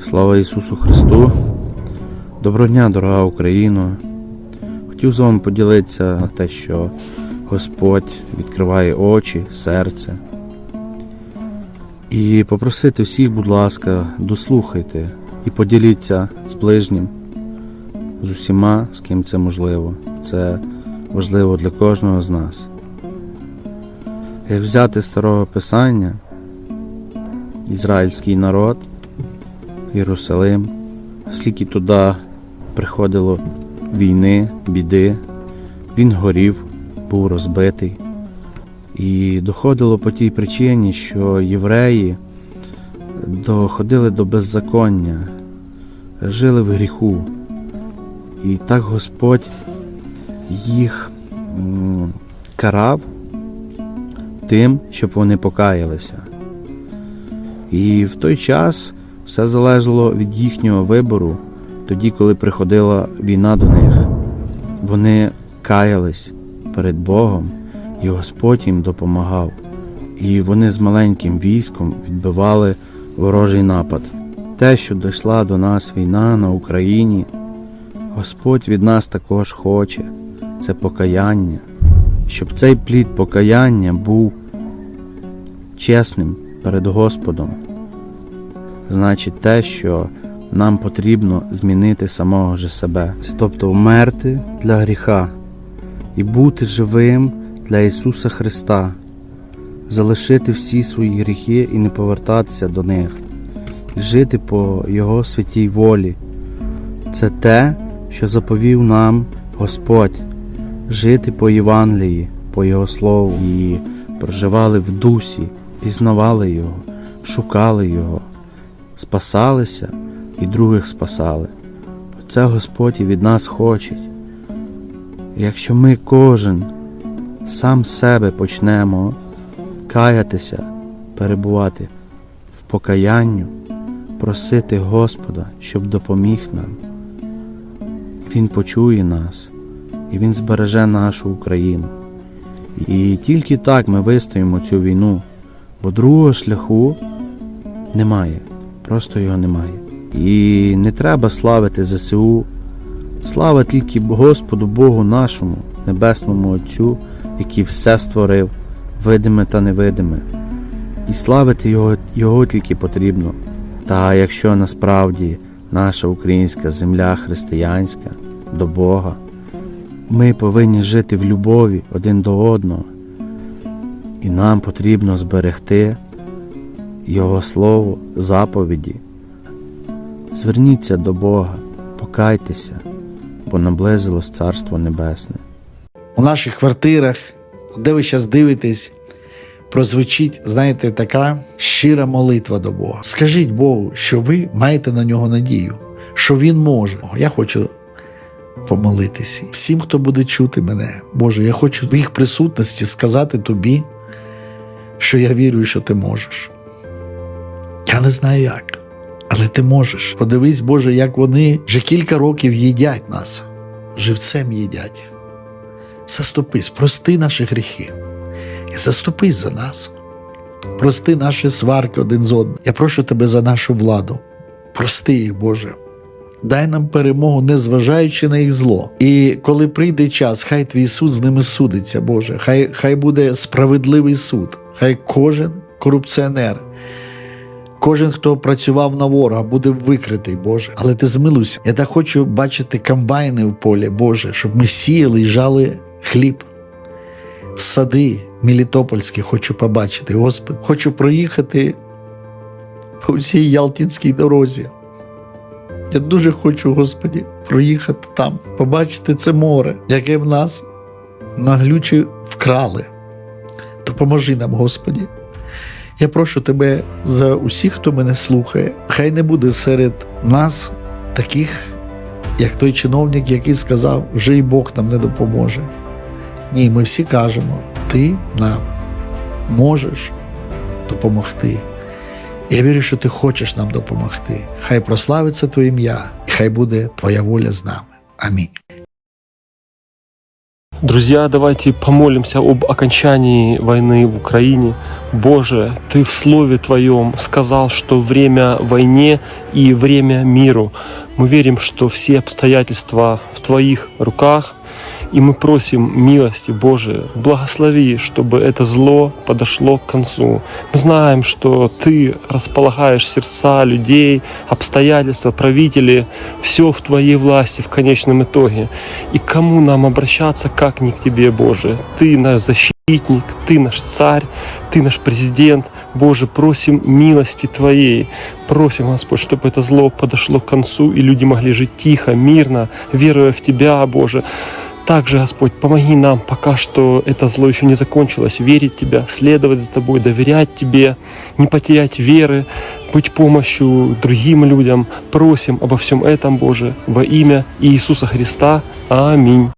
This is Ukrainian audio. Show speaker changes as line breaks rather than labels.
Слава Ісусу Христу! Доброго дня, дорога Україно! Хотів з вами поділитися на те, що Господь відкриває очі, серце. І попросити всіх, будь ласка, дослухайте і поділіться з ближнім, з усіма, з ким це можливо. Це важливо для кожного з нас. Як взяти старого Писання, ізраїльський народ, Єрусалим, скільки туди приходило війни, біди, він горів, був розбитий. І доходило по тій причині, що євреї доходили до беззаконня, жили в гріху. І так Господь їх карав тим, щоб вони покаялися. І в той час все залежало від їхнього вибору, тоді, коли приходила війна до них. Вони каялись перед Богом, і Господь їм допомагав. І вони з маленьким військом відбивали ворожий напад. Те, що дійшла до нас війна на Україні, Господь від нас також хоче це покаяння, щоб цей плід покаяння був чесним перед Господом. Значить те, що нам потрібно змінити самого же себе, тобто вмерти для гріха і бути живим для Ісуса Христа, залишити всі свої гріхи і не повертатися до них, жити по Його святій волі. Це те, що заповів нам Господь, жити по Євангелії, по Його Слову, і проживали в дусі, пізнавали Його, шукали Його, спасалися і других спасали. Це Господь і від нас хоче. Якщо ми кожен сам себе почнемо каятися, перебувати в покаянню, просити Господа, щоб допоміг нам, Він почує нас і Він збереже нашу Україну. І тільки так ми вистоїмо цю війну, бо другого шляху немає, просто його немає. І не треба славити ЗСУ. Слава тільки Господу Богу нашому, Небесному Отцю, який все створив, видиме та невидиме. І славити Його, Його тільки потрібно. Та якщо насправді наша українська земля християнська до Бога, ми повинні жити в любові один до одного. І нам потрібно зберегти Його Слово, заповіді. Зверніться до Бога, покайтеся, бо наблизилось Царство Небесне.
у наших квартирах, де ви зараз дивитесь, прозвучить, знаєте, така щира молитва до Бога. Скажіть Богу, що ви маєте на нього надію, що Він може. Я хочу помолитися. Всім, хто буде чути мене, Боже, я хочу в їх присутності сказати тобі, що я вірю, що ти можеш. Я не знаю як, але ти можеш. Подивись, Боже, як вони вже кілька років їдять нас, живцем їдять. Заступись, прости наші гріхи і заступись за нас. Прости наші сварки один з одним. Я прошу тебе за нашу владу. Прости їх, Боже. Дай нам перемогу, незважаючи на їх зло. І коли прийде час, хай твій суд з ними судиться, Боже. Хай, хай буде справедливий суд. Хай кожен корупціонер, кожен, хто працював на ворога, буде викритий, Боже. Але ти змилуйся. Я так хочу бачити комбайни в полі, Боже, щоб ми сіяли і жали хліб. Сади Мелітопольські хочу побачити, Господи. Хочу проїхати по всій Ялтинській дорозі. Я дуже хочу, Господі, проїхати там, побачити це море, яке в нас наглюче вкрали. Допоможи нам, Господі. Я прошу тебе за усіх, хто мене слухає. Хай не буде серед нас таких, як той чиновник, який сказав, вже й Бог нам не допоможе. Ні, ми всі кажемо, ти нам можеш допомогти. Я вірю, що ти хочеш нам допомогти. Хай прославиться Твоє ім'я, і хай буде Твоя воля з нами. Амінь.
Друзья, давайте помолимся об окончании войны в Украине. Боже, Ты в Слове Твоем сказал, что время войне и время миру. Мы верим, что все обстоятельства в Твоих руках, и мы просим милости, Боже, благослови, чтобы это зло подошло к концу. Мы знаем, что Ты располагаешь сердца людей, обстоятельства, правители, все в Твоей власти в конечном итоге. И кому нам обращаться, как не к Тебе, Боже? Ты наш защитник, Ты наш царь, Ты наш президент. Боже, просим милости Твоей. Просим, Господь, чтобы это зло подошло к концу, и люди могли жить тихо, мирно, веруя в Тебя, Боже. Также, Господь, помоги нам, пока что это зло еще не закончилось, верить Тебя, следовать за Тобой, доверять Тебе, не потерять веры, быть помощью другим людям. Просим обо всем этом, Боже, во имя Иисуса Христа. Аминь.